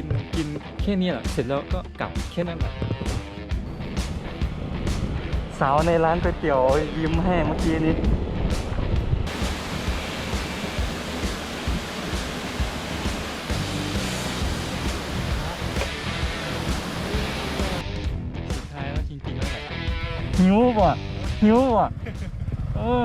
กินกินแค่นี้แหละเสร็จแล้วก็กลับแค่นั้นแหละสาวในร้านก๋วยเตี๋ยวยิ้มให้เมื่อกี้นี้สุดท้ายแล้วจริงๆแล้วแหละหิวป่ะหิวป่ะเออ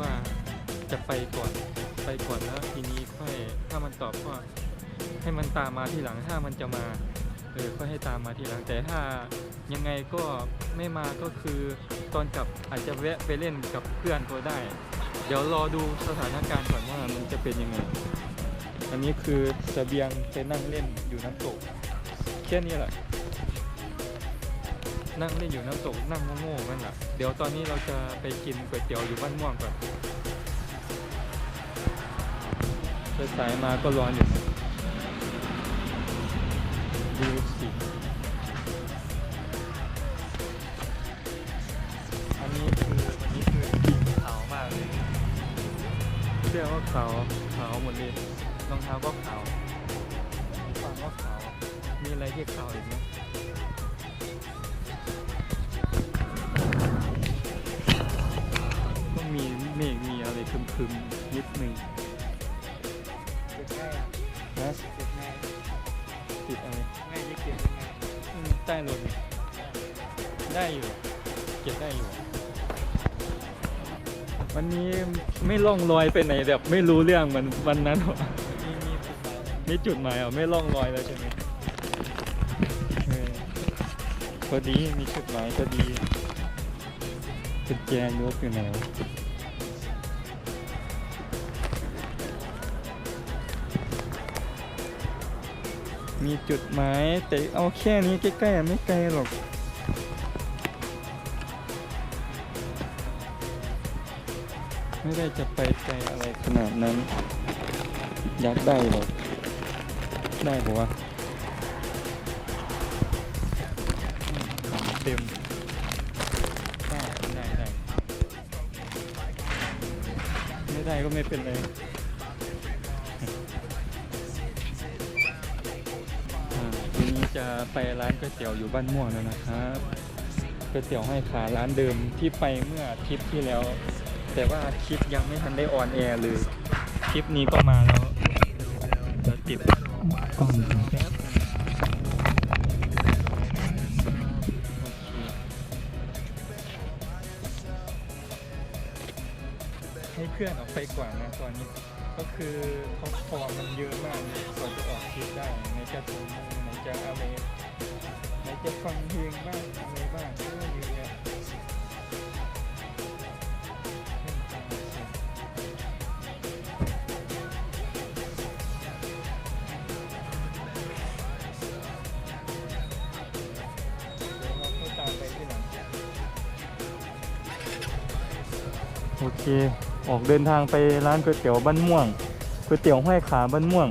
ว่าจะไปก่อนไปก่อนแล้วทีนี้ค่อยถ้ามันตอบก็ให้มันตามมาทีหลังถ้ามันจะมาเออก็ให้ตามมาทีหลังแต่ถ้ายังไงก็ไม่มาก็คือตอนกลับอาจจะแวะไปเล่นกับเพื่อนก็ได้ เดี๋ยวรอดูสถานการณ์ก่อนว่ามันจะเป็นยังไง อันนี้คือเสบียงไปนั่งเล่นอยู่น้ำตกแค่นี้แหละ นั่งเล่นอยู่น้ำตกนั่งโง่ๆนั่นแหละเดี๋ยวตอนนี้เราจะไปกินก๋วยเตี๋ยวอยู่บ้านม่วงก่อนไปสายมาก็ร้อนอยู่ดูสิอันนี้คืออันนี้คือขาวมากเลยเสื้อก็ขาวขาวหมดเลยรองเท้าก็ขาวฟังก็ขาวมีอะไรที่ขาวอีกไหม ครึมๆนิดนึงเก็บง่ายอะนะเก็บง่ายติดอะไรง่ายจะเก็บยังไงอืมใต้รถนี่ได้อยู่ เก็บได้อยู่ วันนี้ไม่ล่องลอยไปไหนแบบไม่รู้เรื่องเหมือนวันนั้นหรอมีมีจุดหมายมีจุดหมายเหรอไม่ล่องลอยแล้วใช่ไหมเออพอดีมีจุดหมายก็ดีกุญแจยกอยู่ไหนวะ มีจุดหมายแต่เอาแค่นี้ใกล้ๆไม่ไกลหรอก ไม่ได้จะไปไกลอะไรขนาดนั้น อยากได้หรอก ได้ปะวะเต็มได้ได้ได้ ไม่ได้ก็ไม่เป็นไร จะไปร้านก๋วยเตี๋ยวอยู่บ้านม่วงแล้วนะครับก๋วยเตี๋ยวให้ขาร้านเดิมที่ไปเมื่อทริปที่แล้ว แต่ว่าคลิปยังไม่ทันได้ออนแอร์เลยคลิปนี้ก็มาแล้วเดี๋ยวติดกล้องแป๊บให้เพื่อนออกไปก่อนนะตอนนี้ ก็คือเขาคอมันเยอะมากกว่าจะออกคลิปได้ไหนจะโปรโมทไหนจะอะไรไหนจะฟังเพลงบ้างอะไรบ้างก็เยอะแยะโอเค ออกเดินทางไปร้านก๋วยเตี๋ยวบ้านม่วงก๋วยเตี๋ยวห้อยขาบ้านม่วง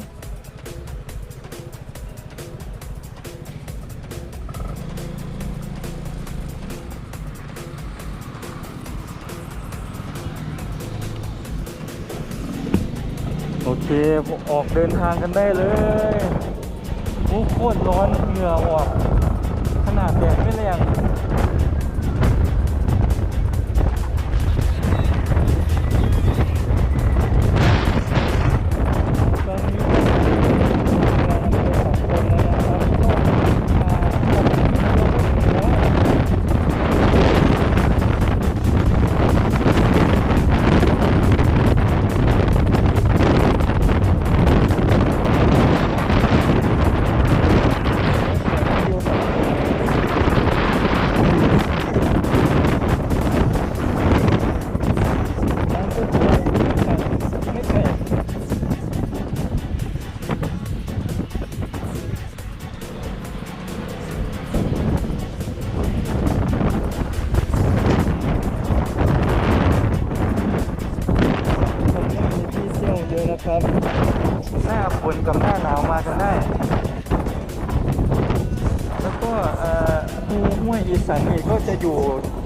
โอเคออกเดินทางกันได้เลยโอ้โคตรร้อนเหงื่อออก ขนาดแดดไม่แรง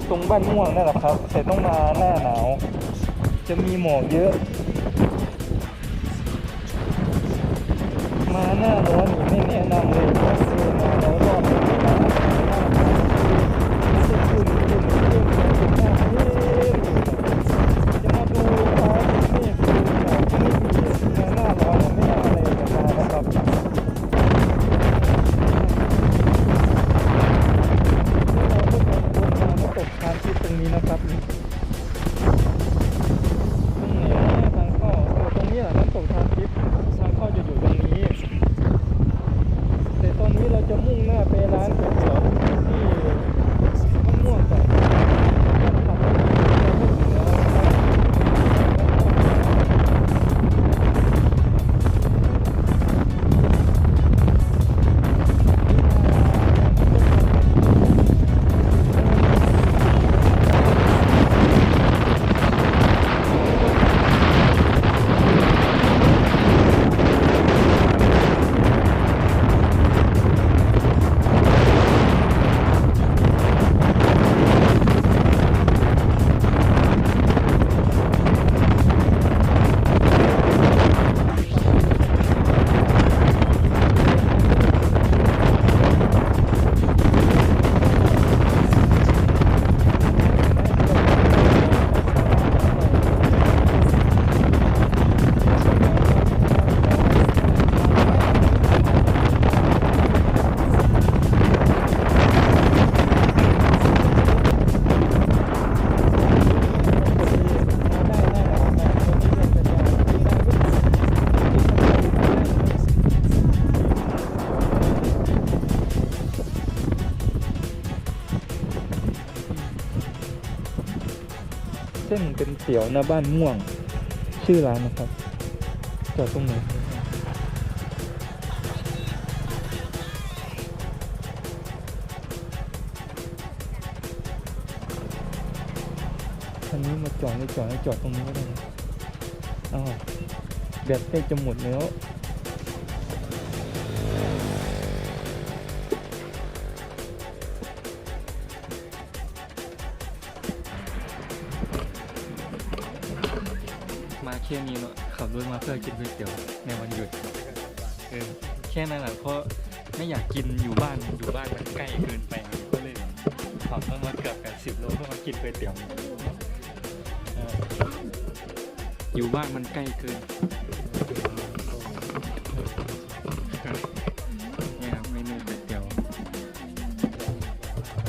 ตรงบ้านม่วงนั่นแหละครับ แต่ต้องมาหน้าหนาว จะมีหมอกเยอะ มาหน้าร้อนไม่แนะนำเลยก็คือมาแล้ว ตี๋ยวหน้าบ้านม่วง ชื่อร้านนะครับจอดตรงไหนคันนี้มาจอดไม่จอดให้จอดตรงนี้ก็ได้อ้าวแบตใกล้จะหมดแล้ว มาเพื่อกินก๋วยเตี๋ยวในวันหยุดเออแค่นั้นแหละเพราะไม่อยากกินอยู่บ้านอยู่บ้านมันใกล้เกินไปก็เลยขับรถมาเกือบ80โลเพื่อมากินก๋วยเตี๋ยวเอออยู่บ้านมันใกล้เกินเนี่ยครับเมนูก๋วยเตี๋ยว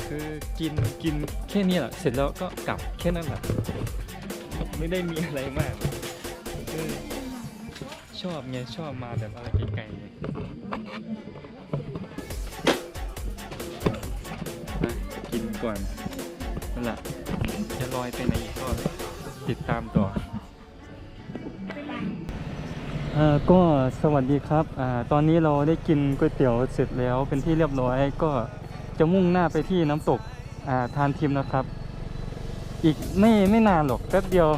คือกินกินแค่นี้แหละเสร็จแล้วก็กลับแค่นั้นแหละไม่ได้มีอะไรมาก ชอบไงชอบมาแบบอะไรไกลๆไงมากินก่อนนั่นแหละจะลอยไปไหนอีกก็ติดตามต่ออ่าก็สวัสดีครับอ่าตอนนี้เราได้กินก๋วยเตี๋ยวเสร็จแล้วเป็นที่เรียบร้อย ก็จะมุ่งหน้าไปที่น้ำตกอ่าทานทิมนะครับ อีกไม่ไม่นานหรอกแป๊บเดียว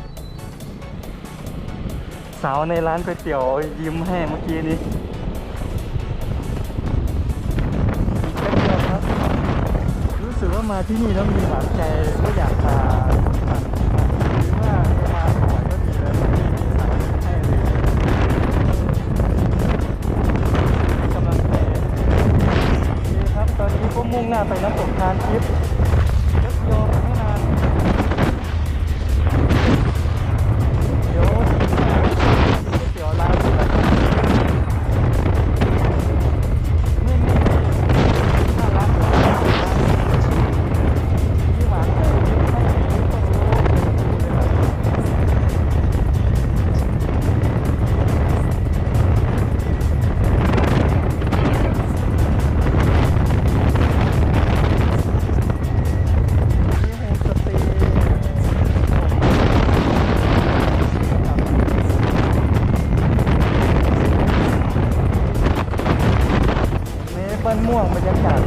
สาวในร้านก๋วยเตี๋ยวยิ้มให้เมื่อกี้นี้รู้สึกว่ามาที่นี่แล้วมีหวานใจก็อยากมาหรือว่ามาบ่อยก็ดีแล้วที่มีสาวยิ้มให้เลยกำลังใจดีครับตอนนี้ก็มุ่งหน้าไปน้ำตกทานทิพย์ บ้